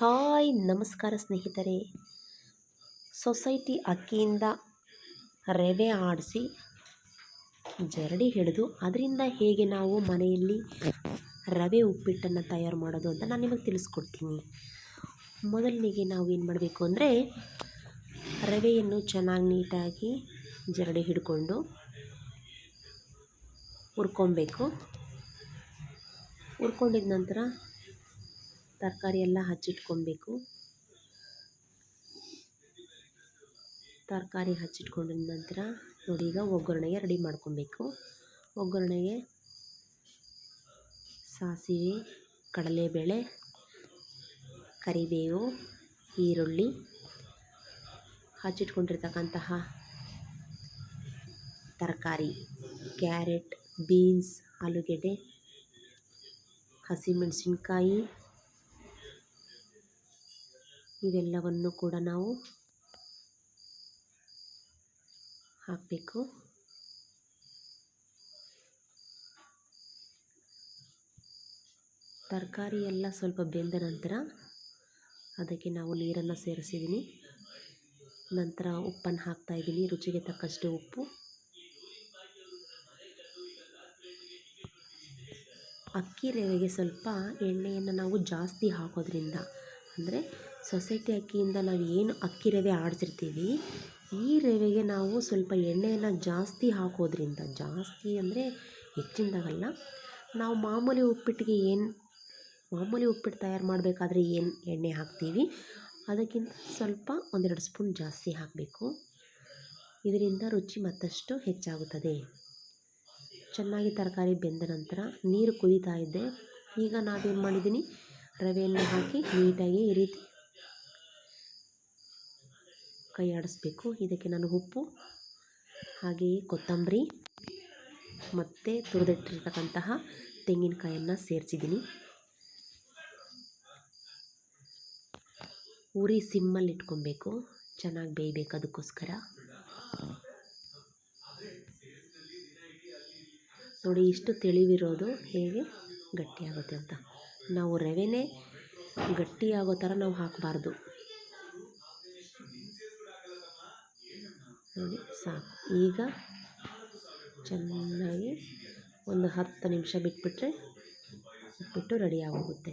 Hi, ನಮಸ್ಕಾರ ಸ್ನೇಹಿತರೆ. Society ಅಕ್ಕಿಯಿಂದ ರವೆ ಆಡಿಸಿ ಜರಡಿ ಹಿಡಿದು ಅದರಿಂದ ಹೇಗೆ ನಾವು ಮನೆಯಲ್ಲಿ ರವೆ ಉಪ್ಪಿಟ್ಟನ್ನು ತಯಾರು ಮಾಡೋದು ಅಂತ ನಾನು ನಿಮಗೆ ತಿಳಿಸ್ಕೊಡ್ತೀನಿ. ಮೊದಲನಿಗೆ ನಾವು ಏನು ಮಾಡಬೇಕು ಅಂದರೆ ರವೆಯನ್ನು ಚೆನ್ನಾಗಿ ನೀಟಾಗಿ ಜರಡಿ ಹಿಡ್ಕೊಂಡು ಹುರ್ಕೊಬೇಕು. ಹುರ್ಕೊಂಡಿದ ನಂತರ ತರಕಾರಿ ಎಲ್ಲ ಹಚ್ಚಿಟ್ಕೊಬೇಕು. ತರಕಾರಿ ಹಚ್ಚಿಟ್ಕೊಂಡ ನಂತರ ನೋಡಿ ಈಗ ಒಗ್ಗರಣೆಗೆ ರೆಡಿ ಮಾಡ್ಕೊಬೇಕು. ಒಗ್ಗರಣೆಗೆ ಸಾಸಿವೆ, ಕಡಲೆಬೇಳೆ, ಕರಿಬೇವು, ಈರುಳ್ಳಿ ಹಚ್ಚಿಟ್ಕೊಂಡಿರ್ತಕ್ಕಂತಹ ತರಕಾರಿ, ಕ್ಯಾರೆಟ್, ಬೀನ್ಸ್, ಆಲೂಗೆಡ್ಡೆ, ಹಸಿಮೆಣಸಿನ್ಕಾಯಿ ಇವೆಲ್ಲವನ್ನು ಕೂಡ ನಾವು ಹಾಕಬೇಕು. ತರಕಾರಿ ಎಲ್ಲ ಸ್ವಲ್ಪ ಬೆಂದ ನಂತರ ಅದಕ್ಕೆ ನಾವು ನೀರನ್ನು ಸೇರಿಸಿದ್ದೀನಿ. ನಂತರ ಉಪ್ಪನ್ನು ಹಾಕ್ತಾಯಿದ್ದೀನಿ ರುಚಿಗೆ ತಕ್ಕಷ್ಟು ಉಪ್ಪು. ಅಕ್ಕಿ ರವೆಗೆ ಸ್ವಲ್ಪ ಎಣ್ಣೆಯನ್ನು ನಾವು ಜಾಸ್ತಿ ಹಾಕೋದ್ರಿಂದ, ಅಂದರೆ ಸೊಸೈಟಿ ಅಕ್ಕಿಯಿಂದ ನಾವು ಏನು ಅಕ್ಕಿ ರವೆ ಆಡಿಸಿರ್ತೀವಿ, ಈ ರವೆಗೆ ನಾವು ಸ್ವಲ್ಪ ಎಣ್ಣೆಯನ್ನು ಜಾಸ್ತಿ ಹಾಕೋದ್ರಿಂದ, ಜಾಸ್ತಿ ಅಂದರೆ ಹೆಚ್ಚಿಂದಾಗಲ್ಲ ನಾವು ಮಾಮೂಲಿ ಉಪ್ಪಿಟ್ಟಿಗೆ ಏನು, ಮಾಮೂಲಿ ಉಪ್ಪಿಟ್ಟು ತಯಾರು ಮಾಡಬೇಕಾದ್ರೆ ಏನು ಎಣ್ಣೆ ಹಾಕ್ತೀವಿ, ಅದಕ್ಕಿಂತ ಸ್ವಲ್ಪ ಒಂದೆರಡು ಸ್ಪೂನ್ ಜಾಸ್ತಿ ಹಾಕಬೇಕು. ಇದರಿಂದ ರುಚಿ ಮತ್ತಷ್ಟು ಹೆಚ್ಚಾಗುತ್ತದೆ. ಚೆನ್ನಾಗಿ ತರಕಾರಿ ಬೆಂದ ನಂತರ ನೀರು ಕುದೀತಾ ಇದೆ ಈಗ ನಾವೇನು ಮಾಡಿದ್ದೀನಿ ರವೆಯನ್ನು ಹಾಕಿ ನೀಟಾಗಿ ಈ ರೀತಿ ಕೈ ಇದಕ್ಕೆ ನಾನು ಉಪ್ಪು ಹಾಗೆಯೇ ಕೊತ್ತಂಬರಿ ಮತ್ತು ತುರಿದಿಟ್ಟಿರ್ತಕ್ಕಂತಹ ತೆಂಗಿನಕಾಯನ್ನು ಸೇರಿಸಿದ್ದೀನಿ. ಉರಿ ಸಿಮ್ಮಲ್ಲಿ ಇಟ್ಕೊಬೇಕು. ಚೆನ್ನಾಗಿ ಬೇಯಬೇಕು ಅದಕ್ಕೋಸ್ಕರ. ನೋಡಿ, ಇಷ್ಟು ತಿಳಿವಿರೋದು ಹೇಗೆ ಗಟ್ಟಿಯಾಗುತ್ತೆ ಅಂತ. ನಾವು ರವೆನೇ ಗಟ್ಟಿಯಾಗೋ ಥರ ನಾವು ಹಾಕಬಾರ್ದು. ನೋಡಿ ಸಾಕು. ಈಗ ಚೆನ್ನಾಗಿ ಒಂದು ಹತ್ತು ನಿಮಿಷ ಬಿಟ್ಬಿಟ್ರೆ ಉಪ್ಪಿಟ್ಟು ರೆಡಿ ಆಗೋಗುತ್ತೆ.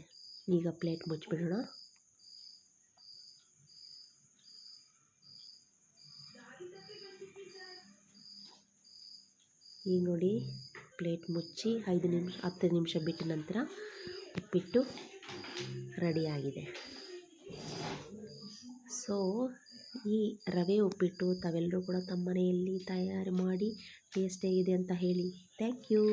ಈಗ ಪ್ಲೇಟ್ ಮುಚ್ಚಿಬಿಡೋಣ. ಈಗ ನೋಡಿ ಪ್ಲೇಟ್ ಮುಚ್ಚಿ ಐದು ನಿಮಿಷ ಹತ್ತು ನಿಮಿಷ ಬಿಟ್ಟ ನಂತರ ಉಪ್ಪಿಟ್ಟು ರೆಡಿಯಾಗಿದೆ ಸೊ ಈ ರವೆ, ಉಪ್ಪಿಟ್ಟು ತಾವೆಲ್ಲರೂ ಕೂಡ ತಮ್ಮ ಮನೆಯಲ್ಲಿ ತಯಾರು ಮಾಡಿ ಟೇಸ್ಟ್ ಹೇಗಿದೆ ಅಂತ ಹೇಳಿ. Thank you